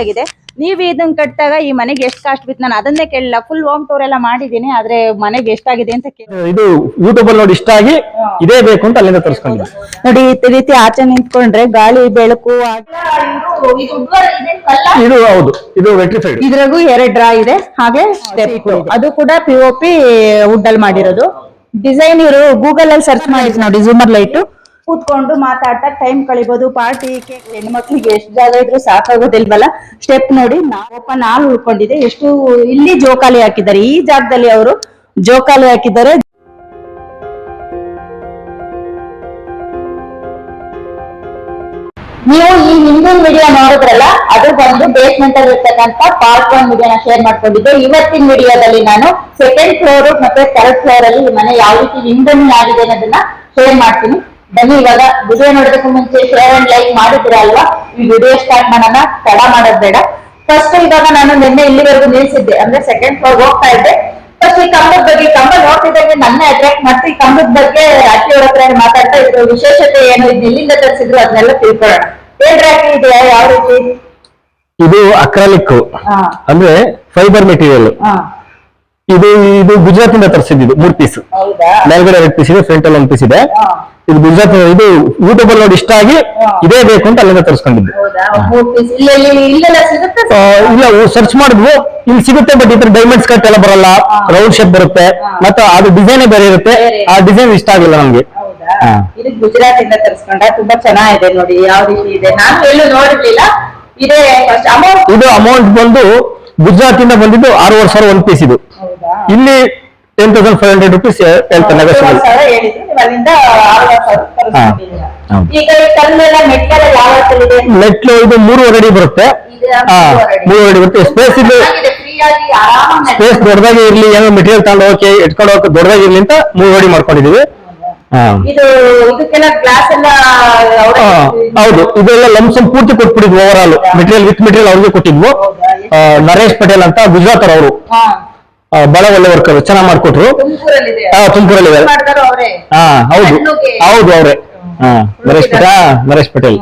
ಆಗಿದೆ. ನೀವು ಇದನ್ನ ಕಟ್ಟಿದಾಗ ಈ ಮನೆಗೆ ಎಷ್ಟು ಕಾಸ್ಟ್ ಬಿತ್ತು ನಾನು ಅದನ್ನೇ ಕೇಳಿಲ್ಲ. ಫುಲ್ ಹೋಮ್ ಟೂರ್ ಎಲ್ಲ ಮಾಡಿದೀನಿ ಆದ್ರೆ ಮನೆಗೆ ಎಷ್ಟಾಗಿದೆ ಅಂತ ಕೇಳಿ. ಇದು ಯೂಟ್ಯೂಬ್ ಅಲ್ಲಿ ನೋಡಿ ಇಷ್ಟ ಆಗಿ ಇದೇ ಬೇಕು ಅಂತ ಅಲ್ಲಿಂದ ತರಿಸ್ಕೊಂಡಿದ್ದೆ ನೋಡಿ ಈ ರೀತಿ ಆಚೆ ನಿಂತ್ಕೊಂಡ್ರೆ ಗಾಳಿ ಬೆಳಕು ಇದು ಹೌದು ಇದು ವೆಟ್ರಿಫೈಡ್ ಇದ್ರಾಗೂ ಎರಡ್ ಡ್ರಾ ಇದೆ ಹಾಗೆ ಅದು ಕೂಡ ಪಿ ಒ ಪಿ ವುಡ್ ಅಲ್ಲಿ ಮಾಡಿರೋದು. ಡಿಸೈನ್ ಇವರು ಗೂಗಲ್ ಅಲ್ಲಿ ಸರ್ಚ್ ಮಾಡಿದ್ರು ನೋಡಿ ಜೂಮರ್ ಲೈಟ್ ಕೂತ್ಕೊಂಡು ಮಾತಾಡ್ತಾ ಟೈಮ್ ಕಳಿಬಹುದು ಪಾರ್ಟಿ ಕೇಕ್ ಹೆಣ್ಮಕ್ಳಿಗೆ ಎಷ್ಟು ಜಾಗ ಇದ್ರು ಸಾಕಾಗೋದಿಲ್ವಲ್ಲ? ಸ್ಟೆಪ್ ನೋಡಿ ಓಪನ್ ಹಾಲ್ ಉಳ್ಕೊಂಡಿದೆ. ಎಷ್ಟು ಇಲ್ಲಿ ಜೋಕಾಲಿ ಹಾಕಿದ್ದಾರೆ. ಈ ಜಾಗದಲ್ಲಿ ಅವರು ಜೋಕಾಲಿ ಹಾಕಿದ್ದಾರೆ. ನೀವು ಈ ಹಿಂದಿನ ವಿಡಿಯೋ ನೋಡಿದ್ರಲ್ಲ, ಅದು ಬಂದು ಬೇಸ್ಮೆಂಟ್ ಅಲ್ಲಿ ಇರ್ತಕ್ಕಂತ ಪಾರ್ಟ್ ಒನ್ ವಿಡಿಯೋನ ಶೇರ್ ಮಾಡ್ಕೊಂಡಿದ್ದೆ. ಇವತ್ತಿನ ವಿಡಿಯೋದಲ್ಲಿ ನಾನು ಸೆಕೆಂಡ್ ಫ್ಲೋರ್ ಮತ್ತೆ ಥರ್ಡ್ ಫ್ಲೋರ್ ಅಲ್ಲಿ ಮನೆ ಯಾವ ರೀತಿ ವಿಂಡೋನಿಂಗ್ ಆಗಿದೆ ಅನ್ನೋದನ್ನ ಶೇರ್ ಮಾಡ್ತೀನಿ. ಬನ್ನಿ ಇವಾಗ ವಿಡಿಯೋ ನೋಡೋದಕ್ಕೂ ಮುಂಚೆ ಶೇರ್ ಅಂಡ್ ಲೈಕ್ ಮಾಡಿದ್ರ ಅಲ್ವಾ? ಈ ವಿಡಿಯೋ ಸ್ಟಾರ್ಟ್ ಮಾಡೋಣ ತಡ ಮಾಡೋದ್ ಬೇಡ. ಫಸ್ಟ್ ಇವಾಗ ನಾನು ನಿನ್ನೆ ಇಲ್ಲಿವರೆಗೂ ನಿಲ್ಸಿದ್ದೆ ಅಂದ್ರೆ ಸೆಕೆಂಡ್ ಫ್ಲೋರ್ ಹೋಗ್ತಾ ಇದ್ದೆ. ಫಸ್ಟ್ ಈ ಕಂಬದ ಬಗ್ಗೆ ಕಂಬ ನೋಡ್ತಿದ್ದಂಗೆ ನನ್ನ ಅಟ್ರಾಕ್ಟ್ ಮಾಡ್ತು ಈ ಕಂಬದ ಬಗ್ಗೆ ರಾತ್ರಿ ಅವ್ರ ಹತ್ರ ಮಾತಾಡ್ತಾ ಇದ್ರು ವಿಶೇಷತೆ ಏನು ಇದು ಎಲ್ಲಿಂದ ತರಿಸಿದ್ರು ಅದನ್ನೆಲ್ಲ ತಿಳ್ಕೊಳ್ಳೋಣ. ರಾತ್ರಿ ಇದೆಯಾ ಯಾವ ರೀತಿ? ಇದು ಅಕ್ರಾಲಿಕ್ ಅಂದ್ರೆ ಫೈಬರ್ ಮೆಟೀರಿಯಲ್ ಇದು ಇದು ಗುಜರಾತ್ ಇಂದ ತರಿಸಿದ್ದು ಮೂರ್ ಪೀಸ್ ಮೇಲ್ಗಡೆ ಎರಡು ಪೀಸ್ ಇದೆ ಫ್ರಂಟ್ ಅಲ್ಲಿ ಒಂದು ಪೀಸ್ ಇದೆ. ಇದು ಗುಜರಾತ್ ಇದು ಯೂಟ್ಯೂಬ್ ಅಲ್ಲಿ ನೋಡಿ ಇಷ್ಟ ಆಗಿ ಇದೇ ಬೇಕು ಅಂತ ಅಲ್ಲಿಂದ ತರಿಸ್ಕೊಂಡಿದ್ದು. ಇಲ್ಲಿ ಸರ್ಚ್ ಮಾಡಿದ್ವು. ಇಲ್ಲಿ ಸಿಗುತ್ತೆ ಬಟ್ ಇದ್ರ ಡೈಮಂಡ್ಸ್ ಕಟ್ ಎಲ್ಲ ಬರಲ್ಲ. ರೌಂಡ್ ಶೇಪ್ ಬರುತ್ತೆ. ಮತ್ತೆ ಅದು ಡಿಸೈನ್ ಬೇರೆ ಇರುತ್ತೆ. ಆ ಡಿಸೈನ್ ಇಷ್ಟ ಆಗಿಲ್ಲ ನಮ್ಗೆ. ಇದು ಗುಜರಾತ್ ಇಂದ ತರಿಸ್ಕೊಂಡ ತುಂಬಾ ಚೆನ್ನಾಗಿದೆ ನೋಡಿ ಯಾವ ರೀತಿ ಇದೆ. ನಾನು ಎಲ್ಲೂ ನೋಡಿರ್ಲಿಲ್ಲ. ಇದೇ ಫಸ್ಟ್ ಅಮೌಂಟ್ ಇದು ಅಮೌಂಟ್ ಬಂದು ಗುಜರಾತ್ ಇಂದ ಬಂದಿದ್ದು ಆರೂವರೆ ಸಾವಿರ ಒಂದ್ ಪೀಸ್ ಇದು. ಇಲ್ಲಿ ten thousand five hundred rupees ಹೇಳ್ತಾರೆ ನೆಗೋಷಿಯಬಲ್ ಮೆಟ್ಲು ಇದು ಮೂರುವರೆ ಅಡಿ ಬರುತ್ತೆ. ಮೂರುವರೆ ಅಡಿ. ಬರುತ್ತೆ. ಸ್ಪೇಸ್ ಇದು ಸ್ಪೇಸ್ ದೊಡ್ಡದಾಗಿ ಇರ್ಲಿ ಏನೋ ಮೆಟೀರಿಯಲ್ ತಗೊಂಡು ಹೋಗಿ ಇಟ್ಕೊಂಡು ಹೋಗಿ ದೊಡ್ಡದಾಗಿ ಇರ್ಲಿ ಅಂತ ಮೂರು ಅಡಿ ಮಾಡ್ಕೊಂಡಿದೀವಿ. ಹೌದು. ಇದೆಲ್ಲ ಲಂಸಮ್ ಪೂರ್ತಿ ಕೊಟ್ಬಿಟ್ಟಿದ್ವಿ over all material with material ಅವ್ರಿಗೆ ಕೊಟ್ಟಿದ್ವು. ನರೇಶ್ ಪಟೇಲ್ ಅಂತ ಗುಜರಾತ್ ಅವರು. ಬಹಳ ಒಳ್ಳೆ ವರ್ಕರ್ ಚೆನ್ನಾಗಿ ಮಾಡ್ಕೊಟ್ರು. ತುಮಕೂರಲ್ಲಿ ಹಾ ಹೌದು. ಹೌದು ಅವ್ರೆ. ಹಾ ನರೇಶ್ ಪಟೇಲ್. ಮರೇಶ್ ನರೇಶ್ ಪಟೇಲ್.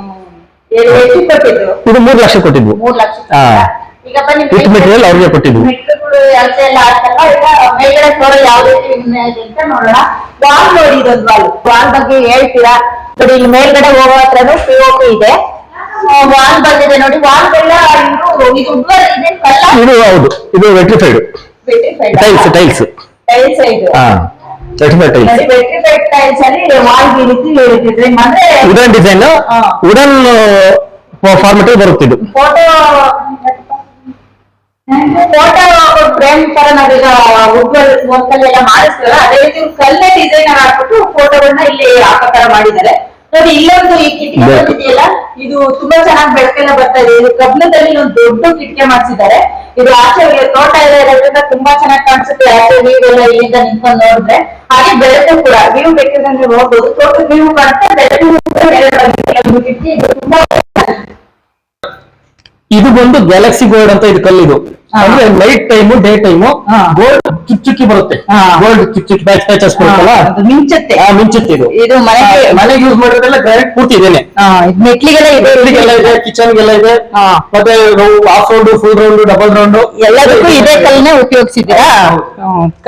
ಇದು ಮೂರು ಲಕ್ಷ ಕೊಟ್ಟಿದ್ವು. ಹಾ. material ಅವ್ರಿಗೆ ಕೊಟ್ಟಿದ್ವು. ವಾಲ್ ನೋಡಿ ಇದೊಂದು ವಾಲ್ ವಾಲ್ ಬಗ್ಗೆ ಹೇಳ್ತೀರಾ? ನೋಡಿ ಇಲ್ಲಿ ಮೇಲ್ಗಡೆ ಹೋಗೋ ಹತ್ರನು ಇದೆ. ವಾಲ್ ಬಂದಿದೆ ನೋಡಿ. ವಾಲ್ ಕಲ್ಲ. ಇದು ಹೌದು. ಇದು ವೆಟ್ರಿಫೈಡ್. ಟೈಲ್ಸ್ ಟೈಲ್ಸ್ ಟೈಲ್ಸ್ ಇದು ಹಾ ವೆಟ್ರಿಫೈಡ್ ಟೈಲ್ಸ್ ಟೈಲ್ಸ್ ಅಲ್ಲಿ ವಾಲ್ ಈ ರೀತಿ ಹೇಳಿದ್ರೆ ಅಂದ್ರೆ ವುಡನ್ ಡಿಸೈನ್. ವುಡನ್ ಫಾರ್ಮೆಟ್ ಬರುತ್ತಿದ್ದು ಫೋಟೋ ಫೋಟೋ ಫ್ರೇಮ್ ತರ ನಾವೀಗ ವರ್ಕ್ ಅಲ್ಲಿ ಎಲ್ಲ ಮಾಡಿಸ್ತೀವಲ್ಲ ಅದೇ ರೀತಿ ಕಲ್ಲೆ ಕಲ್ಲೇ ಡಿಸೈನ್ ಹಾಕ್ಬಿಟ್ಟು ಫೋಟೋಗಳನ್ನ ಇಲ್ಲಿ ಹಾಕೋ ತರ ಮಾಡಿದ್ದಾರೆ. ನೋಡಿ ಇಲ್ಲೊಂದು ಈ ಕಿಟಕಿ ಇದೆ. ಬಂದಿದೆಯಲ್ಲ? ಇದು ತುಂಬಾ ಚೆನ್ನಾಗಿ ಬೆಳಕೆಲ್ಲ ಬರ್ತಾ ಇದೆ. ಇದು ಕಬ್ಬಿಣದಲ್ಲಿ ಒಂದು ದೊಡ್ಡ ಕಿಟಕಿ ಮಾಡಿಸಿದ್ದಾರೆ. ಇದು ಆಚೆ ತೋಟ ಇರೋದ್ರಿಂದ ತುಂಬಾ ಚೆನ್ನಾಗಿ ಕಾಣಿಸುತ್ತೆ. ಆಚೆ ಎಲ್ಲ ಇಲ್ಲಿಂದ ನಿಂತ್ಕೊಂಡು ನೋಡಿದ್ರೆ? ಹಾಗೆ ಬೆಳಕು ಕೂಡ. ನೀವು ಬೇಕಿದ್ರೆ ನೀವು ಹೋಗ್ಬೋದು ತೋಟದ ವ್ಯೂ ಕಾಣುತ್ತೆ ಬೆಳಕು ಕಿಟಕಿ ಇದು ತುಂಬಾ ಇದು ಬಂದು ಗ್ಯಾಲಕ್ಸಿ ಗೋಲ್ಡ್ ಅಂತ ಇದು ಕಲ್ಲಿದು. ಅಂದ್ರೆ night time day time. Gold took ಚುಕ್ಕಿ ಬರುತ್ತೆ. ಗೋಲ್ಡ್ ಚುಕ್ ಚುಕ್ ಬ್ಯಾಚ್ ಪ್ಯಾಚಸ್ ಬರುತ್ತಲ್ಲ? ಮಿಂಚುತ್ತೆ. ಮಿಂಚುತ್ತೆ ಇದು. ಇದು ಮನೆಗೆ ಮನೆಗೆ ಯೂಸ್ ಮಾಡೋದೆಲ್ಲ ಗ್ರಾನೆಟ್ ಪೂರ್ತಿ ಇದೇನೆ ಇದ್ ಮೆಟ್ಲಿಗೆಲ್ಲ ಇದೆ. ಇದೆಲ್ಲ ಇದೆ ಕಿಚನ್ ಗೆಲ್ಲ ಇದೆ. ಮತ್ತೆ half round full round double round ಎಲ್ಲದಕ್ಕೂ ಇದೇ ಕಲ್ಲನ್ನೇ ಉಪಯೋಗಿಸಿದ್ದೀರಾ?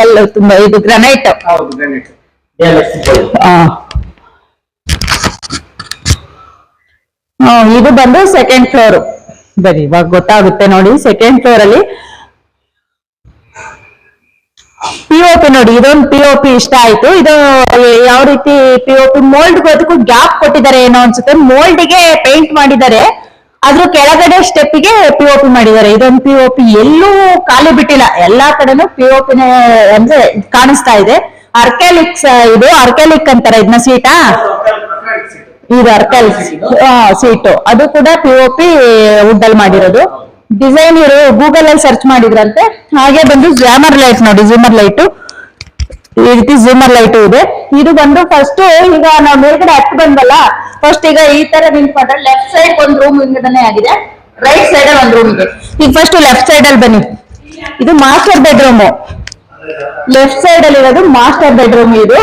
ಕಲ್ಲು ತುಂಬಾ ಇದು ಗ್ರಾನೈಟ್ ಹೌದು ಗ್ರಾನೈಟ್ ಇದು ಬಂದು ಸೆಕೆಂಡ್ ಫ್ಲೋರ್ ಬರೀ ಇವಾಗ ಗೊತ್ತಾಗುತ್ತೆ ನೋಡಿ ಸೆಕೆಂಡ್ ಫ್ಲೋರ್ ಅಲ್ಲಿ. ಪಿ ಒ ಪಿ ನೋಡಿ, ಇದೊಂದು ಪಿಒಪಿ ಇಷ್ಟ ಆಯ್ತು. ಇದು ಯಾವ ರೀತಿ ಪಿ ಓ ಪಿ ಮೋಲ್ಡ್ ಅದಕ್ಕೂ ಗ್ಯಾಪ್ ಕೊಟ್ಟಿದ್ದಾರೆ ಏನೋ ಅನ್ಸುತ್ತೆ. ಮೋಲ್ಡ್ಗೆ ಪೇಂಟ್ ಮಾಡಿದ್ದಾರೆ. ಅದ್ರ ಕೆಳಗಡೆ ಸ್ಟೆಪ್ಗೆ ಪಿ ಓ ಪಿ ಮಾಡಿದ್ದಾರೆ. ಇದೊಂದು ಪಿ ಒ ಪಿ ಎಲ್ಲೂ ಖಾಲಿ ಬಿಟ್ಟಿಲ್ಲ. ಎಲ್ಲಾ ಕಡೆನೂ ಪಿ ಓ ಪಿನೇ ಅಂದ್ರೆ ಕಾಣಿಸ್ತಾ ಇದೆ. ಅರ್ಕ್ಯಾಲಿಕ್ಸ್ ಇದು ಅರ್ಕ್ಯಾಲಿಕ್ ಅಂತಾರೆ, ಇದನ್ನ ಸೀಟಾ ಇದು ಅರ್ಕಲ್ ಸೀಟು ಅದು ಕೂಡ ಪಿ ಒ ಪಿ ವುಡ್ ಅಲ್ಲಿ ಮಾಡಿರೋದು. ಡಿಸೈನ್ ಇವರು ಗೂಗಲ್ ಅಲ್ಲಿ ಸರ್ಚ್ ಮಾಡಿದ್ರಂತೆ. ಹಾಗೆ ಬಂದು ಜಾಮರ್ ಲೈಟ್ ನೋಡಿ ಜೂಮರ್ ಲೈಟ್ ಈ ರೀತಿ ಜೂಮರ್ ಲೈಟ್ ಇದೆ. ಇದು ಬಂದು ಫಸ್ಟ್ ಈಗ ನಾವು ಮೇಲ್ಗಡೆ ಹತ್ತು ಬಂದಲ್ಲ ಫಸ್ಟ್ ಈಗ ಈ ತರ ನಿಂತ್ಕೊಂಡ್ರೆ ಲೆಫ್ಟ್ ಸೈಡ್ ಒಂದು ರೂಮ್ ಹಿಂಗಡನೆ ಆಗಿದೆ. ರೈಟ್ ಸೈಡ್ ಅಲ್ಲಿ ಒಂದು ರೂಮ್ ಇದೆ. ಈಗ ಫಸ್ಟ್ ಲೆಫ್ಟ್ ಸೈಡ್ ಅಲ್ಲಿ ಬನ್ನಿ. ಇದು ಮಾಸ್ಟರ್ ಬೆಡ್ರೂಮ್ ಲೆಫ್ಟ್ ಸೈಡ್ ಅಲ್ಲಿ ಇರೋದು ಮಾಸ್ಟರ್ ಬೆಡ್ರೂಮ್ ಇದು.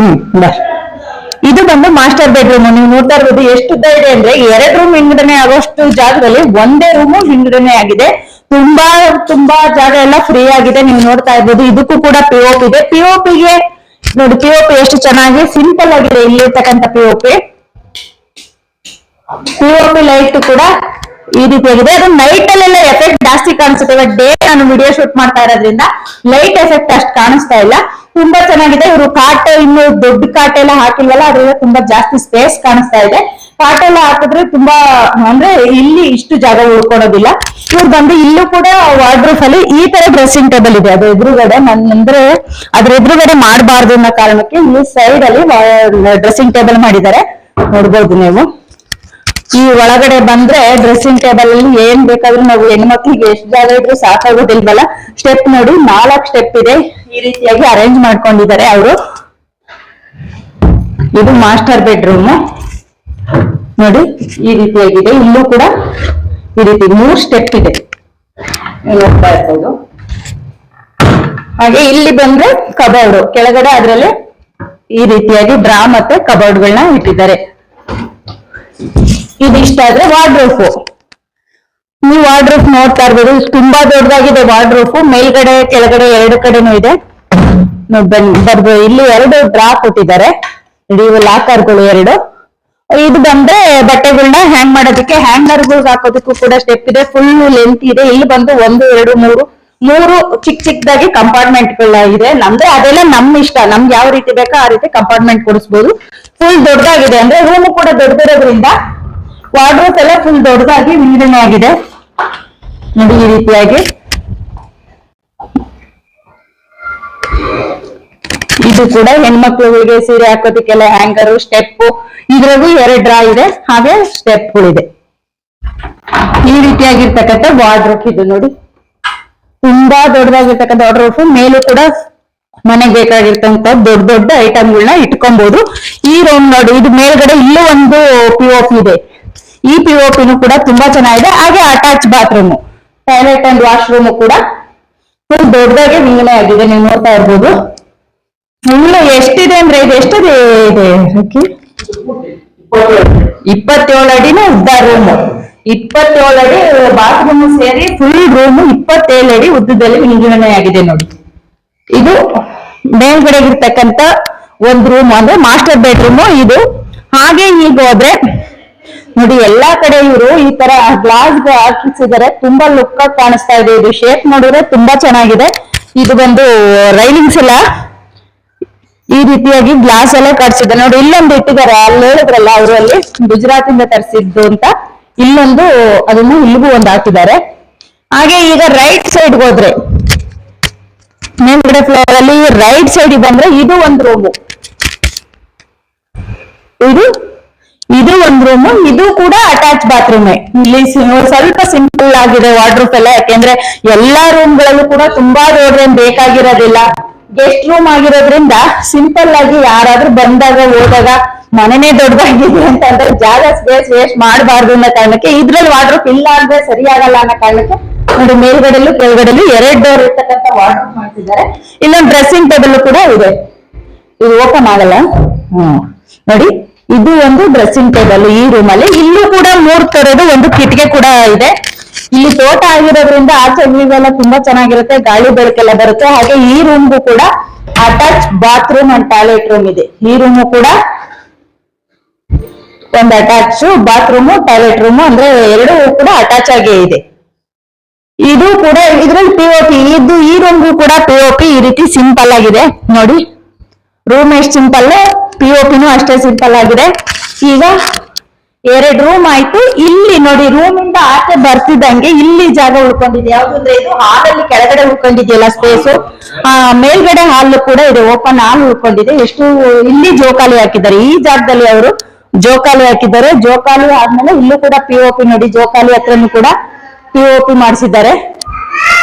ಹ್ಮ್. ಇದು ಬಂದು ಮಾಸ್ಟರ್ ಬೆಡ್ರೂಮ್ ನೀವು ನೋಡ್ತಾ ಇರ್ಬೋದು ಎಷ್ಟು ಉದ್ದ ಇದೆ ಅಂದ್ರೆ ಎರಡ್ ರೂಮ್ ವಿಂಗಡಣೆ ಆಗೋಷ್ಟು ಜಾಗದಲ್ಲಿ ಒಂದೇ ರೂಮ್ ಹಿಂಗಡನೆ ಆಗಿದೆ. ತುಂಬಾ ತುಂಬಾ ಜಾಗ ಎಲ್ಲ ಫ್ರೀ ಆಗಿದೆ. ನೀವು ನೋಡ್ತಾ ಇರ್ಬೋದು ಇದಕ್ಕೂ ಕೂಡ ಪಿಒಪಿ ಇದೆ. ಪಿಒಪಿಗೆ ನೋಡಿ ಪಿಒಪಿ ಎಷ್ಟು ಚೆನ್ನಾಗಿ ಸಿಂಪಲ್ ಆಗಿದೆ ಇಲ್ಲಿ ಇರ್ತಕ್ಕಂಥ ಪಿಒಪಿ ಪಿಒಪಿ ಲೈಟ್ ಕೂಡ ಈ ರೀತಿಯಾಗಿದೆ. ಅದು ನೈಟ್ ಅಲ್ಲೆಲ್ಲ ಎಫೆಕ್ಟ್ ಜಾಸ್ತಿ ಕಾಣಿಸುತ್ತೆ ಡೇ ನಾನು ವಿಡಿಯೋ ಶೂಟ್ ಮಾಡ್ತಾ ಇರೋದ್ರಿಂದ ಲೈಟ್ ಎಫೆಕ್ಟ್ ಅಷ್ಟು ಕಾಣಿಸ್ತಾ ಇಲ್ಲ. ತುಂಬಾ ಚೆನ್ನಾಗಿದೆ. ಇವರು ಕಾಟ್, ಇನ್ನು ದೊಡ್ಡ ಕಾಟೆ ಎಲ್ಲ ಹಾಕಿಲ್ವಲ್ಲ ಅದರಿಂದ ತುಂಬಾ ಜಾಸ್ತಿ ಸ್ಪೇಸ್ ಕಾಣಿಸ್ತಾ ಇದೆ. ಕಾಟೆ ಎಲ್ಲ ಹಾಕಿದ್ರೆ ತುಂಬಾ, ಅಂದ್ರೆ ಇಲ್ಲಿ ಇಷ್ಟು ಜಾಗ ಉಳ್ಕೊಳೋದಿಲ್ಲ ಇವ್ರು ಬಂದು ಇಲ್ಲೂ ಕೂಡ ವಾರ್ಡ್ರೂಫ್ ಅಲ್ಲಿ ಈ ತರ ಡ್ರೆಸ್ಸಿಂಗ್ ಟೇಬಲ್ ಇದೆ. ಅದು ಎದುರುಗಡೆ, ನನ್ ಅಂದ್ರೆ ಅದ್ರ ಎದುರುಗಡೆ ಮಾಡಬಾರ್ದು ಅನ್ನೋ ಕಾರಣಕ್ಕೆ ಇಲ್ಲಿ ಸೈಡ್ ಅಲ್ಲಿ ಡ್ರೆಸ್ಸಿಂಗ್ ಟೇಬಲ್ ಮಾಡಿದ್ದಾರೆ. ನೋಡ್ಬೋದು ನೀವು. ಈ ಒಳಗಡೆ ಬಂದ್ರೆ ಡ್ರೆಸ್ಸಿಂಗ್ ಟೇಬಲ್ ಅಲ್ಲಿ ಏನ್ ಬೇಕಾದ್ರೂ ನಾವು ಹೆಣ್ಮಕ್ಳಿಗೆ ಎಷ್ಟು ಜಾಗ ಇದ್ರೂ ಸಾಕಾಗೋದಿಲ್ವಲ್ಲ? ಸ್ಟೆಪ್ ನೋಡಿ, ನಾಲ್ಕು ಸ್ಟೆಪ್ ಇದೆ. ಈ ರೀತಿಯಾಗಿ ಅರೇಂಜ್ ಮಾಡ್ಕೊಂಡಿದ್ದಾರೆ ಅವರು. ಇದು ಮಾಸ್ಟರ್ ಬೆಡ್ರೂಮ್ ನೋಡಿ, ಈ ರೀತಿಯಾಗಿದೆ. ಇಲ್ಲೂ ಕೂಡ ಈ ರೀತಿ ಮೂರ್ ಸ್ಟೆಪ್ ಇದೆ. ನೋಡ್ತಾ ಇರ್ಬೋದು. ಹಾಗೆ ಇಲ್ಲಿ ಬಂದ್ರೆ ಕಬೋರ್ಡ್ ಕೆಳಗಡೆ ಅದ್ರಲ್ಲಿ ಈ ರೀತಿಯಾಗಿ ಡ್ರಾ ಮತ್ತೆ ಕಬೋರ್ಡ್ಗಳನ್ನ ಇಟ್ಟಿದ್ದಾರೆ. ಇದಿಷ್ಟಾದ್ರೆ ವಾರ್ಡ್ರೋಫ್ ಈ ವಾರ್ಡ್ರೋಫ್ ನೋಡ್ತಾ ಇರ್ಬೋದು. ತುಂಬಾ ದೊಡ್ಡದಾಗಿದೆ ವಾರ್ಡ್ರೋಫ್ ಮೇಲ್ಗಡೆ, ಕೆಳಗಡೆ ಎರಡು ಕಡೆನೂ ಇದೆ. ಬರ್ಬೋದು ಇಲ್ಲಿ ಎರಡು ಡ್ರಾ ಕೊಟ್ಟಿದ್ದಾರೆ. ಇವು ಲಾಕರ್ಗಳು ಎರಡು. ಇದು ಬಂದ್ರೆ ಬಟ್ಟೆಗಳನ್ನ ಹ್ಯಾಂಗ್ ಮಾಡೋದಕ್ಕೆ ಹ್ಯಾಂಗರ್ಗಳು ಹಾಕೋದಕ್ಕೂ ಕೂಡ ಸ್ಟೆಪ್ ಇದೆ. ಫುಲ್ ಲೆಂತ್ ಇದೆ. ಇಲ್ಲಿ ಬಂದು ಒಂದು, ಎರಡು, ಮೂರು. ಮೂರು ಚಿಕ್ಕ ಚಿಕ್ಕದಾಗಿ ಕಂಪಾರ್ಟ್ಮೆಂಟ್ ಗಳಾಗಿದೆ ನಮ್ದು ಅದೆಲ್ಲ ನಮ್ ಇಷ್ಟ. ನಮ್ಗೆ ಯಾವ ರೀತಿ ಬೇಕೋ ಆ ರೀತಿ ಕಂಪಾರ್ಟ್ಮೆಂಟ್ ಕೊಡಿಸ್ಬೋದು. ಫುಲ್ ದೊಡ್ಡದಾಗಿದೆ. ಅಂದ್ರೆ ರೂಮ್ ಕೂಡ ದೊಡ್ಡದಿರೋದ್ರಿಂದ ವಾರ್ಡ್ರೋಬ್ ಎಲ್ಲ ಫುಲ್ ದೊಡ್ಡದಾಗಿ ವಿಂಗಡಣೆ ಆಗಿದೆ. ನೋಡಿ ಈ ರೀತಿಯಾಗಿ. ಇದು ಕೂಡ ಹೆಣ್ಮಕ್ಳುಗಳಿಗೆ ಸೀರೆ ಹಾಕೋದಕ್ಕೆಲ್ಲ ಹ್ಯಾಂಗರು ಸ್ಟೆಪ್ ಇದ್ರಾಗೂ ಎರಡು ಡ್ರಾ ಇದೆ. ಹಾಗೆ ಸ್ಟೆಪ್ಗಳಿದೆ ಈ ರೀತಿಯಾಗಿರ್ತಕ್ಕಂಥ ವಾರ್ಡ್ರೋಬ್ ಇದು ನೋಡಿ. ತುಂಬಾ ದೊಡ್ಡದಾಗಿರ್ತಕ್ಕಂಥ ವಾರ್ಡ್ರೋಬ್ ಮೇಲೂ ಕೂಡ ಮನೆಗೆ ಬೇಕಾಗಿರ್ತಕ್ಕಂಥ ದೊಡ್ಡ ದೊಡ್ಡ ಐಟಮ್ಗಳನ್ನ ಇಟ್ಕೊಬಹುದು ಈ ರೂಮ್ ನೋಡಿ, ಇದು ಮೇಲ್ಗಡೆ ಇಲ್ಲೂ ಒಂದು ಪಿ ಇದೆ. ಈ ಪಿ ಪಿನು ಕೂಡ ತುಂಬಾ ಚೆನ್ನಾಗಿದೆ. ಹಾಗೆ attach bathroom toilet and washroom ಕೂಡ ಫುಲ್ ದೊಡ್ಡದಾಗಿ ವಿಂಗಡಣೆ ಆಗಿದೆ. ನೀವು ನೋಡ್ತಾ ಇರ್ಬೋದು. ಇನ್ನು ಎಷ್ಟಿದೆ ಅಂದ್ರೆ ಇದು ಎಷ್ಟಿದೆ ಇದೆ? ಇಪ್ಪತ್ತೇಳು ಅಡಿನ ಉದ್ದ ರೂಮ್ ಇಪ್ಪತ್ತೇಳು ಅಡಿ ಬಾತ್ರೂಮ್ ಸೇರಿ ಫುಲ್ ರೂಮ್ ಇಪ್ಪತ್ತೇಳು ಅಡಿ ಉದ್ದದಲ್ಲಿ ವಿಂಗಡಣೆ ಆಗಿದೆ ನೋಡಿ. ಇದು ಮೇಲ್ಗಡೆ ಇರ್ತಕ್ಕಂತ ಒಂದ್ ರೂಮ್ ಅಂದ್ರೆ ಮಾಸ್ಟರ್ ಬೆಡ್ರೂಮ್ ಇದು ಹಾಗೆ ಈಗ ಹೋದ್ರೆ ನೋಡಿ, ಎಲ್ಲಾ ಕಡೆ ಇವರು ಈ ತರ ಗ್ಲಾಸ್ ಹಾಕಿಸಿದ್ದಾರೆ. ತುಂಬಾ ಲುಕ್ ಆಗಿ ಕಾಣಿಸ್ತಾ ಇದೆ. ಇದು ಶೇಪ್ ನೋಡಿದ್ರೆ ತುಂಬಾ ಚೆನ್ನಾಗಿದೆ. ಇದು ಬಂದು ರೈಲಿಂಗ್ಸ್ ಎಲ್ಲ ಈ ರೀತಿಯಾಗಿ ಗ್ಲಾಸ್ ಎಲ್ಲ ಕಟ್ಸಿದೆ ನೋಡಿ, ಇಲ್ಲೊಂದು ಇಟ್ಟಿದ್ದಾರೆ. ಅಲ್ಲಿ ಹೇಳಿದ್ರಲ್ಲ ಅವರು ಅಲ್ಲಿ ಗುಜರಾತ್ ಇಂದ ತರಿಸಿದ್ದು ಅಂತ. ಇಲ್ಲೊಂದು ಅದನ್ನ ಇಲ್ಲಿಗೂ ಒಂದು ಹಾಕಿದ್ದಾರೆ. ಹಾಗೆ ಈಗ ರೈಟ್ ಸೈಡ್ ಹೋದ್ರೆ, ಮೇಲ್ಗಡೆ ಫ್ಲೋರ್ ಅಲ್ಲಿ ರೈಟ್ ಸೈಡ್ ಬಂದ್ರೆ ಇದು ಒಂದು ರೂಮು ಇದು ಇದು ಒಂದ್ ರೂಮ್ ಇದು ಕೂಡ ಅಟ್ಯಾಚ್ ಬಾತ್ರೂಮ್ ಇಲ್ಲಿ ಸ್ವಲ್ಪ ಸಿಂಪಲ್ ಆಗಿದೆ ವಾರ್ಡ್ರೂಫ್ ಎಲ್ಲ, ಯಾಕೆಂದ್ರೆ ಎಲ್ಲಾ ರೂಮ್ ಗಳಲ್ಲೂ ಕೂಡ ತುಂಬಾ ದೊಡ್ಡದೇನ್ ಬೇಕಾಗಿರೋದಿಲ್ಲ. ಗೆಸ್ಟ್ ರೂಮ್ ಆಗಿರೋದ್ರಿಂದ ಸಿಂಪಲ್ ಆಗಿ ಯಾರಾದ್ರೂ ಬಂದಾಗ, ಹೋದಾಗ ಮನೆನೇ ದೊಡ್ಡದಾಗಿದೆ ಅಂತಂದ್ರೆ ಜಾಗ ಸ್ಪೇಸ್ ವೇಸ್ಟ್ ಮಾಡಬಾರ್ದು ಅನ್ನೋ ಕಾರಣಕ್ಕೆ ಇದ್ರಲ್ಲಿ ವಾರ್ಡ್ರೂಫ್ ಇಲ್ಲ ಅಂದ್ರೆ ಸರಿಯಾಗಲ್ಲ ಅನ್ನೋ ಕಾರಣಕ್ಕೆ ನೋಡಿ ಮೇಲ್ಗಡೆಲ್ಲೂ ಕೆಳಗಡೆಲ್ಲೂ ಎರಡ್ ಡೋರ್ ಇರ್ತಕ್ಕಂಥ ವಾರ್ಡ್ರೂಫ್ ಮಾಡ್ತಿದ್ದಾರೆ. ಇಲ್ಲೊಂದು ಡ್ರೆಸ್ಸಿಂಗ್ ಟೇಬಲ್ ಕೂಡ ಇದೆ. ಇದು ಓಪನ್ ಆಗಲ್ಲ. ಹ್ಮ್. ನೋಡಿ ಇದು ಒಂದು ಡ್ರೆಸ್ಸಿಂಗ್ ಟೇಬಲ್ ಈ ರೂಮ್ ಅಲ್ಲಿ ಇಲ್ಲೂ ಕೂಡ ಮೂರ್ ತರದ್ದು ಒಂದು ಕಿಟಕಿ ಕೂಡ ಇದೆ. ಇಲ್ಲಿ ತೋಟ ಆಗಿರೋದ್ರಿಂದ ಆಚೆ ಎಲ್ಲ ತುಂಬಾ ಚೆನ್ನಾಗಿರುತ್ತೆ. ಗಾಳಿ ಬೆಳಕೆಲ್ಲ ಬರುತ್ತೆ. ಹಾಗೆ ಈ ರೂಮ್ಗೂ ಕೂಡ attach bathroom and toilet room ಇದೆ. ಈ ರೂಮ್ ಕೂಡ ಒಂದು ಅಟ್ಯಾಚ್ ಬಾತ್ರೂಮ್ ಟಾಯ್ಲೆಟ್ ರೂಮ್ ಅಂದ್ರೆ ಎರಡು ಕೂಡ ಅಟ್ಯಾಚ್ ಆಗೇ ಇದೆ. ಇದು ಕೂಡ ಇದ್ರಲ್ಲಿ ಪಿಒಪಿ ಇದು ಈ ರೂಮ್ಗೂ ಕೂಡ ಪಿಒಪಿ ಈ ರೀತಿ ಸಿಂಪಲ್ ಆಗಿದೆ. ನೋಡಿ. ರೂಮ್ ಎಷ್ಟು ಸಿಂಪಲ್ ಪಿಒಪಿನೂ ಅಷ್ಟೇ ಸಿಂಪಲ್ ಆಗಿದೆ. ಈಗ ಎರಡು ರೂಮ್ ಆಯ್ತು. ಇಲ್ಲಿ ನೋಡಿ ರೂಮ್ ಇಂದ ಆಚೆ ಬರ್ತಿದ್ದಂಗೆ ಇಲ್ಲಿ ಜಾಗ ಉಳ್ಕೊಂಡಿದೆ. ಯಾವ್ದು ಅಂದ್ರೆ ಇದು ಹಾಲಲ್ಲಿ ಕೆಳಗಡೆ ಉಳ್ಕೊಂಡಿದೆಯಲ್ಲ ಸ್ಪೇಸ್ ಆ, ಮೇಲ್ಗಡೆ ಹಾಲ್ ಕೂಡ ಇದೆ. ಓಪನ್ ಹಾಲ್ ಉಳ್ಕೊಂಡಿದೆ. ಎಷ್ಟು, ಇಲ್ಲಿ ಜೋಕಾಲಿ ಹಾಕಿದ್ದಾರೆ. ಈ ಜಾಗದಲ್ಲಿ ಅವರು ಜೋಕಾಲಿ ಹಾಕಿದ್ದಾರೆ. ಜೋಕಾಲಿ ಆದ್ಮೇಲೆ ಇಲ್ಲೂ ಕೂಡ ಪಿ ನೋಡಿ, ಜೋಕಾಲಿ ಹತ್ರನೂ ಕೂಡ ಪಿ ಮಾಡಿಸಿದ್ದಾರೆ.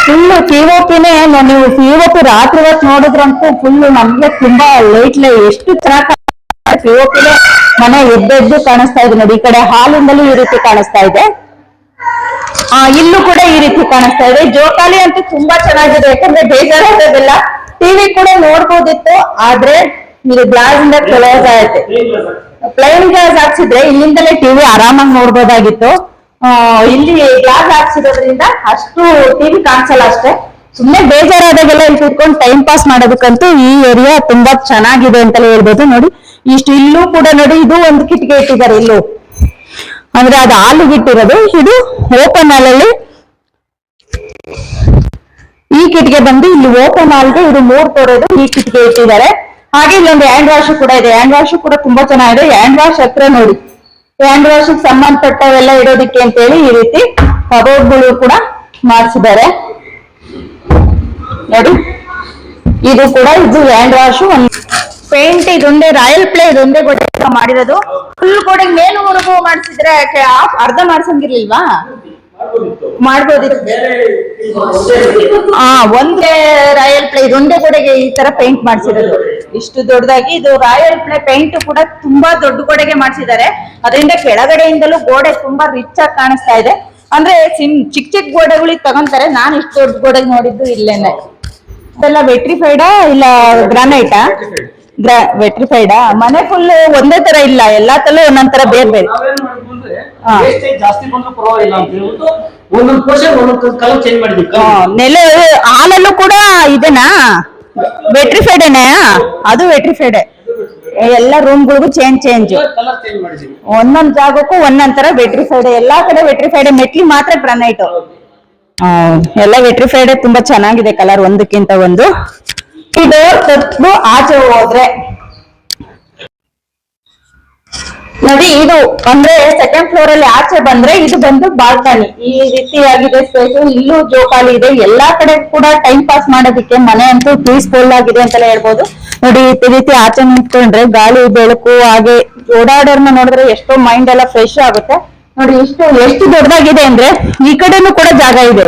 ಫುಲ್ ಪಿಒಪಿನೇ ನೀವು ಪಿಒಪಿ ರಾತ್ರಿ ಹೊತ್ತು ನೋಡಿದ್ರಂತೂ ಫುಲ್ ನಮ್ಗೆ ತುಂಬಾ ಲೈಟ್ ಲೈ ಎಷ್ಟು ಚೆನ್ನಾಗಿ ಪಿಒಪಿನೇ ಮನೆ ಎದ್ದೆದ್ದು ಕಾಣಿಸ್ತಾ ಇದೆ ನೋಡಿ, ಈ ಕಡೆ ಹಾಲಿಂದಲೂ ಈ ರೀತಿ ಕಾಣಿಸ್ತಾ ಇದೆ. ಆ, ಇಲ್ಲೂ ಕೂಡ ಈ ರೀತಿ ಕಾಣಿಸ್ತಾ ಇದೆ. ಜೋಕಾಲಿ ಅಂತೂ ತುಂಬಾ ಚೆನ್ನಾಗಿದೆ, ಯಾಕಂದ್ರೆ ಬೇಜಾರಾಗೋದಿಲ್ಲ. ಟಿವಿ ಕೂಡ ನೋಡ್ಬೋದಿತ್ತು, ಆದ್ರೆ ಇಲ್ಲಿ ಗ್ಲಾಸ್ ಇಂದ ಕ್ಲೋಸ್ ಆಯ್ತು. ಪ್ಲೈನ್ ಗ್ಲಾಸ್ ಹಾಕ್ಸಿದ್ರೆ ಇಲ್ಲಿಂದಲೇ ಟಿವಿ ಆರಾಮಾಗಿ ನೋಡ್ಬೋದಾಗಿತ್ತು. ಇಲ್ಲಿ ಗ್ಲಾಸ್ ಹಾಕ್ಸಿರೋದ್ರಿಂದ ಅಷ್ಟು ಟಿವಿ ಕಾಣಿಸಲ್ಲ ಅಷ್ಟೇ. ಸುಮ್ನೆ ಬೇಜಾರಾದಾಗೆಲ್ಲ ಇಲ್ಲಿ ಕುತ್ಕೊಂಡು ಟೈಮ್ ಪಾಸ್ ಮಾಡೋದಕ್ಕಂತೂ ಈ ಏರಿಯಾ ತುಂಬಾ ಚೆನ್ನಾಗಿದೆ ಅಂತಲೇ ಹೇಳ್ಬೋದು. ನೋಡಿ, ಇಷ್ಟು ಇಲ್ಲೂ ಕೂಡ ನೋಡಿ, ಇದು ಒಂದು ಕಿಟಕಿ ಇಟ್ಟಿದ್ದಾರೆ ಇಲ್ಲೂ. ಅಂದ್ರೆ ಅದು ಹಾಲು ಇಟ್ಟಿರೋದು ಇದು ಓಪನ್ ಹಾಲಲ್ಲಿ ಈ ಕಿಟಕಿ ಬಂದು ಇಲ್ಲಿ ಓಪನ್ ಹಾಲ್ಗೆ ಇದು ಮೂರ್ ತೋರೋದು ಈ ಕಿಟಕಿ ಇಟ್ಟಿದ್ದಾರೆ. ಹಾಗೆ ಇಲ್ಲೊಂದು ಹ್ಯಾಂಡ್ ವಾಶ್ ಕೂಡ ಇದೆ. ಹ್ಯಾಂಡ್ ವಾಶ್ ಕೂಡ ತುಂಬಾ ಚೆನ್ನಾಗಿದೆ. ಹ್ಯಾಂಡ್ ವಾಶ್ ಹತ್ರ ನೋಡಿ. ಹ್ಯಾಂಡ್ ವಾಶ್ ಸಂಬಂಧಪಟ್ಟವೆಲ್ಲ ಇಡೋದಿಕ್ಕೆ ಅಂತ ಹೇಳಿ ಈ ರೀತಿ ಕಬೋರ್ಡ್ಗಳು ಕೂಡ ಮಾಡಿಸಿದ್ದಾರೆ. ನೋಡಿ, ಇದು ಕೂಡ ಇದು ಹ್ಯಾಂಡ್ ವಾಶ್ ಪೇಂಟ್ ಇದೊಂದೇ ರಾಯಲ್ ಪ್ಲೇ ಇದೊಂದೇ ಗೋಡೆ ಮಾಡಿರೋದು. ಫುಲ್ ಗೋಡೆ ಮೇಲುವರೆಗೂ ಮಾಡಿಸಿದ್ರೆ ಅರ್ಧ ಮಾಡ್ಸಂಗಿರ್ಲಿಲ್ವಾ? ಮಾಡ್ಬೋದಿತ್ತು. ಆ ಒಂದೇ ರಾಯಲ್ ಪ್ಲೇ ಇದೊಂದೇ ಗೋಡೆಗೆ ಈ ತರ ಪೇಂಟ್ ಮಾಡಿಸಿರೋದು. ಇಷ್ಟು ದೊಡ್ಡದಾಗಿ ಇದು ರಾಯಲ್ ಪ್ಲೇ ಪೇಂಟ್ ಕೂಡ ತುಂಬಾ ದೊಡ್ಡ ಗೋಡೆಗೆ ಮಾಡಿಸಿದ್ದಾರೆ. ಅದರಿಂದ ಕೆಳಗಡೆಯಿಂದಲೂ ಗೋಡೆ ತುಂಬಾ ರಿಚ್ ಆಗಿ ಕಾಣಿಸ್ತಾ ಇದೆ. ಅಂದ್ರೆ ಚಿಕ್ಕ ಚಿಕ್ಕ ಗೋಡೆಗಳಿಗೆ ತಗೊಂತಾರೆ. ನಾನು ಇಷ್ಟು ದೊಡ್ಡ ಗೋಡೆಗೆ ನೋಡಿದ್ದು ಇಲ್ಲೇನೆ. ಇದೆಲ್ಲ ವೆಟ್ರಿಫೈಡಾ ಇಲ್ಲ ಗ್ರಾನೈಟಾ ವೆಟ್ರಿಫೈಡಾ ಮನೆ ಫುಲ್ ಒಂದೇ ತರ ಇಲ್ಲ. ಎಲ್ಲಾ ತಲೂ ಒಂದೊಂದ್ ತರ ಬೇರೆ ಬೇರೆ wastage ಜಾಸ್ತಿ ಬಂದ್ರು ಪರವಾಗಿಲ್ಲ ಅಂತ ಹೇಳ್ಬಿಟ್ಟು ಒಂದೊಂದು ಪೋರ್ಷನ್ ಒಂದೊಂದು ಕಲರ್ ಚೇಂಜ್ ಮಾಡಿದ್ವಿ ನೆಲೆ ಹಾಲಲ್ಲೂ ಕೂಡ ಇದೆನಾ? ವೆಟ್ರಿಫೈಡೇನೆ ಅದು ವೆಟ್ರಿಫೈಡೆ ಎಲ್ಲ ರೂಮ್ಗಳಿಗೂ ಚೇಂಜ್ ಚೇಂಜ್ ಕಲರ್ ಚೇಂಜ್ ಮಾಡಿದ್ವಿ ಒಂದೊಂದ್ ಜಾಗಕ್ಕೂ ಒಂದೊಂದ್ ತರ ವೆಟ್ರಿಫೈಡ್ ಎಲ್ಲಾ ಕಡೆ ವೆಟ್ರಿಫೈಡ್ ಮೆಟ್ಲಿ ಮಾತ್ರ ಗ್ರಾನೈಟ್ ಎಲ್ಲ ವೆಟ್ರಿಫೈಡ್ ತುಂಬಾ ಚೆನ್ನಾಗಿದೆ ಕಲರ್ ಒಂದಕ್ಕಿಂತ ಒಂದು. ಇದು ತಪ್ಪು ಆಚೆ ಹೋದ್ರೆ. ನೋಡಿ, ಇದು ಅಂದ್ರೆ ಸೆಕೆಂಡ್ ಫ್ಲೋರ್ ಅಲ್ಲಿ ಆಚೆ ಬಂದ್ರೆ ಇದು ಬಂದು ಬಾಲ್ಕನಿ ಈ ರೀತಿಯಾಗಿದೆ ಸ್ಪೇಸ್ ಇಲ್ಲೂ ಜೋಕಾಲಿ ಇದೆ. ಎಲ್ಲಾ ಕಡೆ ಕೂಡ ಟೈಮ್ ಪಾಸ್ ಮಾಡೋದಕ್ಕೆ ಮನೆ ಅಂತೂ ಪೀಸ್ಫುಲ್ ಆಗಿದೆ ಅಂತಾನೆ ಹೇಳ್ಬೋದು. ನೋಡಿ, ಈ ರೀತಿ ಆಚೆ ನಿಂತ್ಕೊಂಡ್ರೆ ಗಾಳಿ, ಬೆಳಕು, ಹಾಗೆ ಓಡಾಡೋರ್ನ ನೋಡಿದ್ರೆ ಎಷ್ಟೋ ಮೈಂಡ್ ಎಲ್ಲ ಫ್ರೆಶ್ ಆಗುತ್ತೆ. ನೋಡಿ, ಇಷ್ಟು ಎಷ್ಟು ದೊಡ್ಡದಾಗಿದೆ ಅಂದ್ರೆ ಈ ಕಡೆನೂ ಕೂಡ ಜಾಗ ಇದೆ.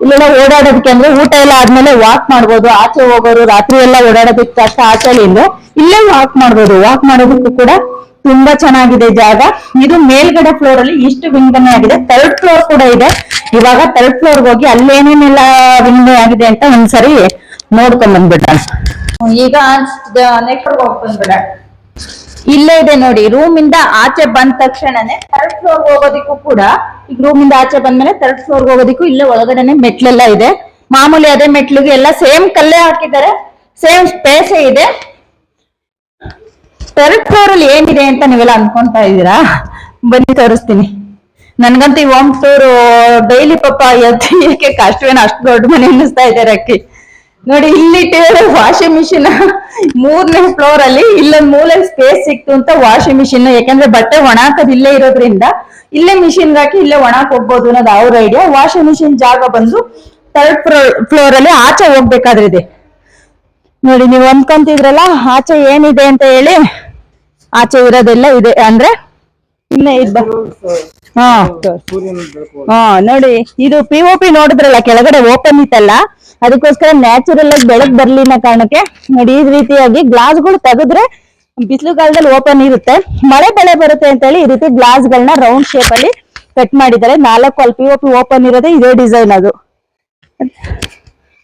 ಇಲ್ಲೆಲ್ಲ ಓಡಾಡೋದಕ್ಕೆ ಅಂದ್ರೆ ಊಟ ಎಲ್ಲ ಆದ್ಮೇಲೆ ವಾಕ್ ಮಾಡ್ಬೋದು. ಆಚೆ ಹೋಗೋರು ರಾತ್ರಿ ಎಲ್ಲ ಓಡಾಡೋದಕ್ಕೆ ಕಷ್ಟ ಆಚೆಲಿಂದ ಇಲ್ಲೇ ವಾಕ್ ಮಾಡ್ಬೋದು. ವಾಕ್ ಮಾಡೋದಕ್ಕೂ ಕೂಡ ತುಂಬಾ ಚೆನ್ನಾಗಿದೆ ಜಾಗ. ಇದು ಮೇಲ್ಗಡೆ ಫ್ಲೋರ್ ಅಲ್ಲಿ ಇಷ್ಟು ವಿಂಗಡಣೆ ಆಗಿದೆ. ಥರ್ಡ್ ಫ್ಲೋರ್ ಕೂಡ ಇದೆ. ಇವಾಗ ಥರ್ಡ್ ಫ್ಲೋರ್ ಹೋಗಿ ಅಲ್ಲೇನೇನೆಲ್ಲ ವಿಂಗಡಣೆ ಆಗಿದೆ ಅಂತ ಒಂದ್ಸರಿ ನೋಡ್ಕೊಂಡ್ ಬಂದ್ಬಿಡ ಈಗ ನೆಕ್ಸ್ಟ್ ಹೋಗ್ಬಂದ್ಬಿಡ. ಇಲ್ಲೇ ಇದೆ ನೋಡಿ ರೂಮ್ ಇಂದ ಆಚೆ ಬಂದ ತಕ್ಷಣನೇ ಥರ್ಡ್ ಫ್ಲೋರ್ ಹೋಗೋದಿಕ್ಕೂ ಕೂಡ, ಈಗ ರೂಮ್ ಇಂದ ಆಚೆ ಬಂದ್ಮೇಲೆ ಥರ್ಡ್ ಫ್ಲೋರ್ ಹೋಗೋದಿಕ್ಕೂ ಇಲ್ಲೇ ಒಳಗಡೆನೆ ಮೆಟ್ಲೆಲ್ಲ ಇದೆ. ಮಾಮೂಲಿ ಅದೇ ಮೆಟ್ಲಿಗೆ ಎಲ್ಲ ಸೇಮ್ ಕಲ್ಲೇ ಹಾಕಿದ್ದಾರೆ ಸೇಮ್ ಸ್ಪೇಸ್ ಇದೆ. ಥರ್ಡ್ ಫ್ಲೋರ್ ಅಲ್ಲಿ ಏನಿದೆ ಅಂತ ನೀವೆಲ್ಲ ಅನ್ಕೊಂತಾ ಇದ್ದೀರಾ? ಬನ್ನಿ, ತೋರಿಸ್ತೀನಿ. ನನ್ಗಂತೂ ಈ ಹೋಮ್ ಫ್ಲೋರ್ ಡೈಲಿ ಪಾಪ ಎತ್ತಿಗೆ ಕಷ್ಟವೇನು ಅಷ್ಟು ದೊಡ್ಡ ಮನೆ ಅನ್ನಿಸ್ತಾ ಇದ್ದಾರೆ ಅಕ್ಕಿ. ನೋಡಿ, ಇಲ್ಲಿ ವಾಷಿಂಗ್ ಮಿಷಿನ್ ಮೂರನೇ ಫ್ಲೋರ್ ಅಲ್ಲಿ ಇಲ್ಲೊಂದ್ ಮೂಲೆ ಸ್ಪೇಸ್ ಸಿಕ್ತು ಅಂತ ವಾಷಿಂಗ್ ಮಿಷಿನ್ ಯಾಕಂದ್ರೆ ಬಟ್ಟೆ ಒಣಾಕದ್ ಇಲ್ಲೇ ಇರೋದ್ರಿಂದ ಇಲ್ಲೇ ಮಿಷಿನ್ ಹಾಕಿ ಇಲ್ಲೇ ಒಣಕ್ ಹೋಗ್ಬೋದು ಅನ್ನೋದು ಅವ್ರ ಐಡಿಯಾ ವಾಷಿಂಗ್ ಮಿಷಿನ್ ಜಾಗ ಬಂದು ಥರ್ಡ್ ಫ್ಲೋರ್ ಅಲ್ಲಿ ಆಚೆ ಇದೆ. ನೋಡಿ, ನೀವು ಅಂದ್ಕೊಂತಿದ್ರಲ್ಲ, ಆಚೆ ಏನಿದೆ ಅಂತ ಹೇಳಿ ಆಚೆ ಇರೋದೆಲ್ಲ ಇದೆ. ಅಂದ್ರೆ ಇನ್ನ ಇದ್ ಹಾ. ಹಾ, ನೋಡಿ, ಇದು ಪಿ ಒ ಪಿ ನೋಡಿದ್ರಲ್ಲ, ಕೆಳಗಡೆ ಓಪನ್ ಇತ್ತಲ್ಲ, ಅದಕ್ಕೋಸ್ಕರ ನ್ಯಾಚುರಲ್ ಆಗಿ ಬೆಳಕ್ ಅನ್ನೋ ಕಾರಣಕ್ಕೆ ನೋಡಿ, ಈ ರೀತಿಯಾಗಿ ಗ್ಲಾಸ್ಗಳು ತೆಗೆದ್ರೆ ಬಿಸಿಲು ಕಾಲದಲ್ಲಿ ಓಪನ್ ಇರುತ್ತೆ. ಮಳೆ ಬೆಳೆ ಬರುತ್ತೆ ಅಂತ ಹೇಳಿ ಈ ರೀತಿ ಗ್ಲಾಸ್ ಗಳನ್ನ ರೌಂಡ್ ಶೇಪ್ ಅಲ್ಲಿ ಕಟ್ ಮಾಡಿದ್ದಾರೆ. ನಾಲ್ಕು ಅಲ್ಲಿ ಪಿ ಒ ಪಿ ಓಪನ್ ಇರೋದೇ ಇದೇ ಡಿಸೈನ್ ಅದು.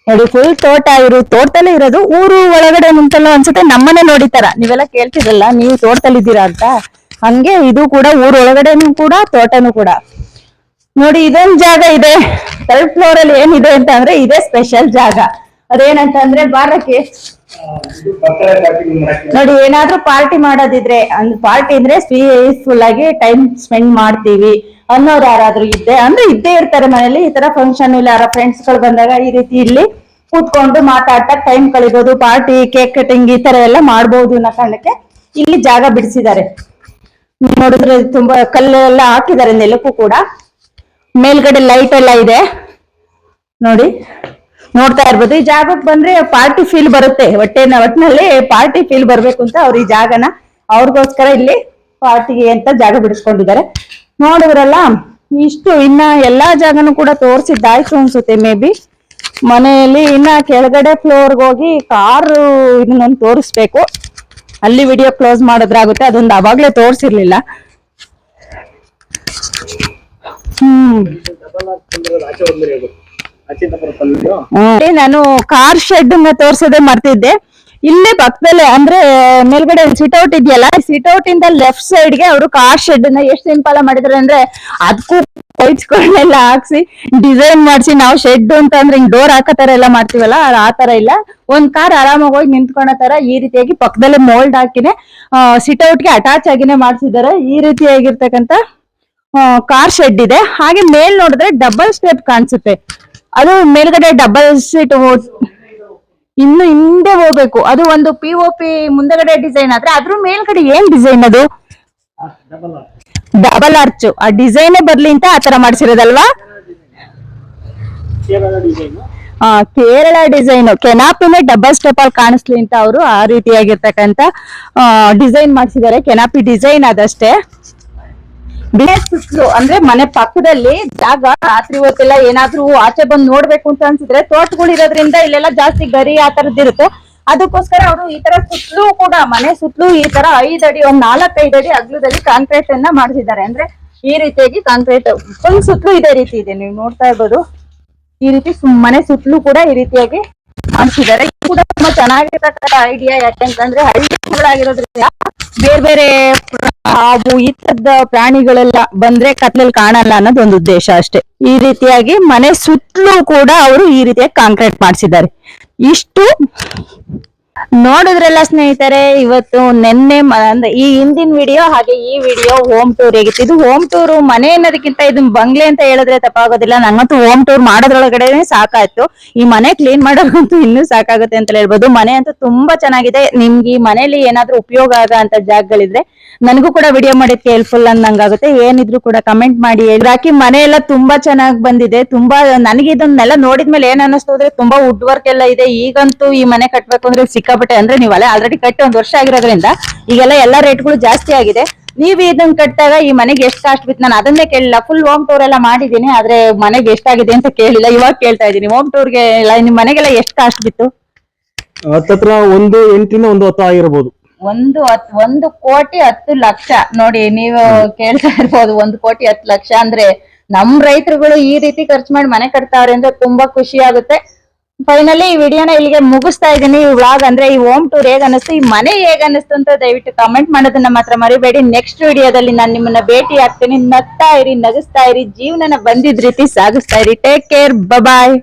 ನೋಡಿ ಫುಲ್ ತೋಟ ಇರು ತೋಟದಲ್ಲೇ ಇರೋದು, ಊರು ಒಳಗಡೆ ನಿಂತಲ್ಲ ಅನ್ಸುತ್ತೆ ನಮ್ಮನೆ ನೋಡಿತಾರ ನೀವೆಲ್ಲ ಕೇಳ್ತಿರಲ್ಲ ನೀವು ತೋಟದಲ್ಲಿ ಇದ್ದೀರಾ ಅಂತ. ಹಂಗೆ ಇದು ಕೂಡ ಊರೊಳಗಡೆನೂ ಕೂಡ, ತೋಟನು ಕೂಡ. ನೋಡಿ, ಇದೊಂದ್ ಜಾಗ ಇದೆ. ಥರ್ಡ್ ಫ್ಲೋರ್ ಅಲ್ಲಿ ಏನಿದೆ ಅಂತ ಅಂದ್ರೆ ಇದೇ ಸ್ಪೆಷಲ್ ಜಾಗ. ಅದೇನಂತಂದ್ರೆ ಬಾರಕ್ಕೆ. ನೋಡಿ, ಏನಾದ್ರೂ ಪಾರ್ಟಿ ಮಾಡೋದಿದ್ರೆ ಅಂದ್ರೆ ಪಾರ್ಟಿ ಅಂದ್ರೆ ಪೀಸ್ಫುಲ್ ಆಗಿ ಟೈಮ್ ಸ್ಪೆಂಡ್ ಮಾಡ್ತೀವಿ. ಅನ್ನೋರು ಯಾರಾದ್ರೂ ಇದ್ದೆ ಅಂದ್ರೆ ಇದ್ದೇ ಇರ್ತಾರೆ ಮನೇಲಿ ಈ ತರ ಫಂಕ್ಷನ್ ಇಲ್ಲ. ಯಾರ ಫ್ರೆಂಡ್ಸ್ಗಳು ಬಂದಾಗ ಈ ರೀತಿ ಇಲ್ಲಿ ಕೂತ್ಕೊಂಡು ಮಾತಾಡ್ತಾ ಟೈಮ್ ಕಳಿಬಹುದು ಪಾರ್ಟಿ ಕೇಕ್ ಕಟಿಂಗ್ ಈ ತರ ಎಲ್ಲ ಮಾಡ್ಬೋದು ಅನ್ನೋ ಕಾರಣಕ್ಕೆ ಇಲ್ಲಿ ಜಾಗ ಬಿಡಿಸಿದ್ದಾರೆ. ನೋಡಿದ್ರೆ ತುಂಬಾ ಕಲ್ಲೆಲ್ಲ ಹಾಕಿದ್ದಾರೆ ನೆಲಕ್ಕೂ ಕೂಡ. ಮೇಲ್ಗಡೆ ಲೈಟ್ ಎಲ್ಲ ಇದೆ. ನೋಡಿ, ನೋಡ್ತಾ ಇರ್ಬೋದು. ಈ ಜಾಗಕ್ಕೆ ಬಂದ್ರೆ ಪಾರ್ಟಿ ಫೀಲ್ ಬರುತ್ತೆ. ಹೊಟ್ಟೆನ ಒಟ್ಟಿನಲ್ಲಿ ಪಾರ್ಟಿ ಫೀಲ್ ಬರ್ಬೇಕು ಅಂತ ಅವ್ರ ಈ ಜಾಗನ. ಅವ್ರಿಗೋಸ್ಕರ ಇಲ್ಲಿ ಪಾರ್ಟಿಗೆ ಅಂತ ಜಾಗ ಬಿಡಿಸ್ಕೊಂಡಿದ್ದಾರೆ. ನೋಡಿದ್ರಲ್ಲ, ಇಷ್ಟು ಇನ್ನ ಎಲ್ಲಾ ಜಾಗನೂ ಕೂಡ ತೋರಿಸಿದ್ದಾಯ್ತು ಅನ್ಸುತ್ತೆ ಮೇ ಬಿ. ಮನೆಯಲ್ಲಿ ಇನ್ನ ಕೆಳಗಡೆ ಫ್ಲೋರ್ಗೆ ಹೋಗಿ ಕಾರು ಇದನ್ನೊಂದು ತೋರಿಸ್ಬೇಕು. ಅಲ್ಲಿ ವಿಡಿಯೋ ಕ್ಲೋಸ್ ಮಾಡಿದ್ರಾಗುತ್ತೆ, ಅದೊಂದು ಅವಾಗ್ಲೇ ತೋರಿಸಿರ್ಲಿಲ್ಲ. ನಾನು ಕಾರ್ ಶೆಡ್ ತೋರ್ಸೋದೇ ಮರ್ತಿದ್ದೆ. ಇಲ್ಲೇ ಪಕ್ಕದಲ್ಲೇ, ಅಂದ್ರೆ ಮೇಲ್ಗಡೆ ಸಿಟ್ಔಟ್ ಇದೆಯಲ್ಲ ಸಿಟ್ಔಟ್ ಇಂದ ಲೆಫ್ಟ್ ಸೈಡ್ಗೆ ಅವರು ಕಾರ್ ಶೆಡ್ನ ಎಷ್ಟು ಸಿಂಪಲ್ ಮಾಡಿದ್ರೆ ಅಂದ್ರೆ ಅದಕ್ಕೂ ಪೈಪ್ಸ್ಗಳನ್ನೆಲ್ಲ ಹಾಕ್ಸಿ ಡಿಸೈನ್ ಮಾಡಿಸಿ, ನಾವು ಶೆಡ್ ಅಂತ ಅಂದ್ರೆ ಹಿಂಗ್ ಡೋರ್ ಹಾಕೋ ತರ ಎಲ್ಲ ಮಾಡ್ತೀವಲ್ಲ ಆ- ತರ ಇಲ್ಲ. ಒಂದ್ ಕಾರ್ ಆರಾಮಾಗಿ ಹೋಗಿ ನಿಂತ್ಕೊಳ್ಳೋ ತರ ಈ ರೀತಿಯಾಗಿ ಪಕ್ಕದಲ್ಲೇ ಮೋಲ್ಡ್ ಹಾಕಿನೇ ಸಿಟ್ಔಟ್ಗೆ ಅಟ್ಯಾಚ್ ಆಗಿನೇ ಮಾಡ್ಸಿದ್ದಾರೆ. ಈ ರೀತಿಯಾಗಿರ್ತಕ್ಕಂತ ಕಾರ್ ಶೆಡ್ ಇದೆ. ಹಾಗೆ ಮೇಲ್ ನೋಡಿದ್ರೆ ಡಬಲ್ ಸ್ಟೆಪ್ ಕಾಣಿಸುತ್ತೆ. ಅದು ಮೇಲ್ಗಡೆ ಡಬಲ್ ಸೀಟ್ ಇನ್ನು ಹಿಂದೆ ಹೋಗ್ಬೇಕು. ಅದು ಒಂದು ಪಿ ಮುಂದಗಡೆ ಡಿಸೈನ್ ಆದ್ರೆ ಅದ್ರ ಮೇಲ್ಗಡೆ ಏನ್ ಡಿಸೈನ್ ಅದು? ಡಬಲ್ ಆರ್ಚ್ ಆ ಡಿಸೈನ್ ಬರ್ಲಿ ಅಂತ ಆತರ ಮಾಡ್ಸಿರೋದಲ್ವಾ? ಕೇರಳ ಡಿಸೈನ್ ಆ, ಕೇರಳ ಡಿಸೈನ್ ಕೆನಾಪಿನೇ ಡಬಲ್ ಸ್ಟೆಪ್ ಅಲ್ಲಿ ಕಾಣಿಸ್ಲಿ ಅಂತ ಅವರು ಆ ರೀತಿಯಾಗಿರ್ತಕ್ಕಂತ ಡಿಸೈನ್ ಮಾಡಿಸಿದ್ದಾರೆ. ಕೆನಾಪಿ ಡಿಸೈನ್ ಅದಷ್ಟೇ. ಸುತ್ತಲೂ ಅಂದ್ರೆ ಮನೆ ಪಕ್ಕದಲ್ಲಿ ಜಾಗ ರಾತ್ರಿ ಹೊತ್ತೆಲ್ಲ ಏನಾದ್ರೂ ಆಚೆ ಬಂದು ನೋಡ್ಬೇಕು ಅಂತ ಅನ್ಸಿದ್ರೆ ತೋಟಗಳು ಇರೋದ್ರಿಂದ ಇಲ್ಲೆಲ್ಲ ಜಾಸ್ತಿ ಗರಿ ಆ ತರದ್ ಇರುತ್ತೆ ಅದಕ್ಕೋಸ್ಕರ ಅವರು ಈ ತರ ಸುತ್ತಲೂ ಕೂಡ ಮನೆ ಸುತ್ತಲೂ ಈ ತರ ಐದ್ ಅಡಿ, ಒಂದ್ ನಾಲ್ಕೈದು ಅಡಿ ಅಗ್ಲದಲ್ಲಿ ಕಾಂಕ್ರೀಟ್ ಅನ್ನ ಮಾಡಿಸಿದ್ದಾರೆ. ಅಂದ್ರೆ ಈ ರೀತಿಯಾಗಿ ಕಾಂಕ್ರೀಟ್ ಫುಲ್ ಸುತ್ತಲೂ ಇದೇ ರೀತಿ ಇದೆ. ನೀವು ನೋಡ್ತಾ ಇರ್ಬೋದು. ಈ ರೀತಿ ಮನೆ ಸುತ್ತಲೂ ಕೂಡ ಈ ರೀತಿಯಾಗಿ ಮಾಡಿಸಿದ್ದಾರೆ. ಕೂಡ ತುಂಬಾ ಚೆನ್ನಾಗಿರ್ತಕ್ಕಂಥ ಐಡಿಯಾ ಯಾಕೆಂತಂದ್ರೆ ಹಳ್ಳಿಗಳಾಗಿರೋದ್ರಿಂದ ಬೇರೆ ಬೇರೆ ಹಾವು ಈ ತರದ ಪ್ರಾಣಿಗಳೆಲ್ಲ ಬಂದ್ರೆ ಕತ್ಲಲ್ಲಿ ಕಾಣಲ್ಲ ಅನ್ನೋದು ಒಂದು ಉದ್ದೇಶ ಅಷ್ಟೇ. ಈ ರೀತಿಯಾಗಿ ಮನೆ ಸುತ್ತಲೂ ಕೂಡ ಅವರು ಈ ರೀತಿಯಾಗಿ ಕಾಂಕ್ರೀಟ್ ಮಾಡಿಸಿದ್ದಾರೆ. ಇಷ್ಟು ನೋಡಿದ್ರಲ್ಲ ಸ್ನೇಹಿತರೆ, ಇವತ್ತು ನಿನ್ನೆ ಅಂದ್ರೆ ಈ ಹಿಂದಿನ ವಿಡಿಯೋ ಹಾಗೆ ಈ ವಿಡಿಯೋ ಹೋಮ್ ಟೂರ್ ಹೇಗಿತ್ತು? ಇದು ಹೋಮ್ ಟೂರ್ ಮನೆ ಅನ್ನೋದಕ್ಕಿಂತ ಇದು ಬಂಗ್ಲೆ ಅಂತ ಹೇಳಿದ್ರೆ ತಪ್ಪಾಗೋದಿಲ್ಲ. ನಂಗಂತೂ ಹೋಮ್ ಟೂರ್ ಮಾಡೋದ್ರೊಳಗಡೆನೆ ಸಾಕಾಯ್ತು. ಈ ಮನೆ ಕ್ಲೀನ್ ಮಾಡೋದಂತೂ ಇನ್ನೂ ಸಾಕಾಗುತ್ತೆ ಅಂತ ಹೇಳ್ಬೋದು. ಮನೆ ಅಂತೂ ತುಂಬಾ ಚೆನ್ನಾಗಿದೆ. ನಿಮ್ಗೆ ಈ ಮನೆಯಲ್ಲಿ ಏನಾದ್ರೂ ಉಪಯೋಗ ಆಗ ಅಂತ ಜಾಗಗಳಿದ್ರೆ ನನಗೂ ಕೂಡ ವಿಡಿಯೋ ಮಾಡಿದ್ಕೆ ಹೆಲ್ಪ್ಫುಲ್ ಅನ್ನಂಗಾಗುತ್ತೆ. ಏನಿದ್ರು ಕೂಡ ಕಮೆಂಟ್ ಮಾಡಿ ಹಾಕಿ ಮನೆ ಎಲ್ಲ ತುಂಬಾ ಚೆನ್ನಾಗಿ ಬಂದಿದೆ. ತುಂಬಾ ನನಗೆ ಇದನ್ನೆಲ್ಲ ನೋಡಿದ್ಮೇಲೆ ಏನ್ ಅನ್ನಿಸ್ತು ಅಂದ್ರೆ ತುಂಬಾ ವುಡ್ ವರ್ಕ್ ಎಲ್ಲ ಇದೆ. ಈಗಂತೂ ಈ ಮನೆ ಕಟ್ಬೇಕು ಅಂದ್ರೆ ಸಿಕ್ಕಾಪಟ್ಟೆ ಅಂದ್ರೆ ನೀವು ಅಲ್ಲೇ ಆಲ್ರೆಡಿ ಕಟ್ಟಿ ಒಂದ್ ವರ್ಷ ಆಗಿರೋದ್ರಿಂದ ಈಗೆಲ್ಲ ಎಲ್ಲಾ ರೇಟ್ಗಳು ಜಾಸ್ತಿ ಆಗಿದೆ. ನೀವ್ ಇದನ್ನ ಕಟ್ಟಾಗ ಈ ಮನೆಗೆ ಎಷ್ಟು ಕಾಸ್ಟ್ ಬಿತ್ತು ನಾನು ಅದನ್ನೇ ಕೇಳಿಲ್ಲ ಫುಲ್ ಹೋಮ್ ಟೂರ್ ಎಲ್ಲ ಮಾಡಿದೀನಿ ಆದ್ರೆ ಮನೆಗೆ ಎಷ್ಟಾಗಿದೆ ಅಂತ ಕೇಳಿಲ್ಲ ಇವಾಗ ಕೇಳ್ತಾ ಇದೀನಿ ಹೋಮ್ ಟೂರ್ಗೆ ಎಲ್ಲ ನಿಮ್ ಮನೆಗೆಲ್ಲ ಎಷ್ಟು ಕಾಸ್ಟ್ ಬಿತ್ತು? ಹತ್ತತ್ರ ಒಂದು ಎಂಟಿನ ಒಂದು ಹತ್ತು ಆಗಿರ್ಬೋದು. ಒಂದು ಹತ್ ಒಂದು ಕೋಟಿ ಹತ್ತು ಲಕ್ಷ. ನೋಡಿ ನೀವು ಕೇಳ್ತಾ ಇರ್ಬೋದು ಒಂದು ಕೋಟಿ ಹತ್ತು ಲಕ್ಷ ಅಂದ್ರೆ ನಮ್ ರೈತರುಗಳು ಈ ರೀತಿ ಖರ್ಚು ಮಾಡಿ ಮನೆ ಕಟ್ತಾವ್ರೆ ಅಂದ್ರೆ ತುಂಬಾ ಖುಷಿ ಆಗುತ್ತೆ. ಫೈನಲಿ ಈ ವಿಡಿಯೋನ ಇಲ್ಲಿಗೆ ಮುಗಿಸ್ತಾ ಇದ್ದೀನಿ. ಈ ವ್ಲಾಗ್ ಅಂದ್ರೆ ಈ ಹೋಮ್ ಟೂರ್ ಹೇಗ್ ಅನಿಸ್ತು ಈ ಮನೆ ಹೇಗ್ ಅನಿಸ್ತು ಅಂತ ದಯವಿಟ್ಟು ಕಮೆಂಟ್ ಮಾಡೋದನ್ನ ಮಾತ್ರ ಮರಿಬೇಡಿ. ನೆಕ್ಸ್ಟ್ ವಿಡಿಯೋದಲ್ಲಿ ನಾನು ನಿಮ್ಮನ್ನ ಭೇಟಿ ಆಗ್ತೀನಿ. ನಗ್ತಾ ಇರಿ, ನಗಿಸ್ತಾ ಇರಿ, ಜೀವನನ ಬಂದಿದ್ ರೀತಿ ಸಾಗಿಸ್ತಾ ಇರಿ. Take care bye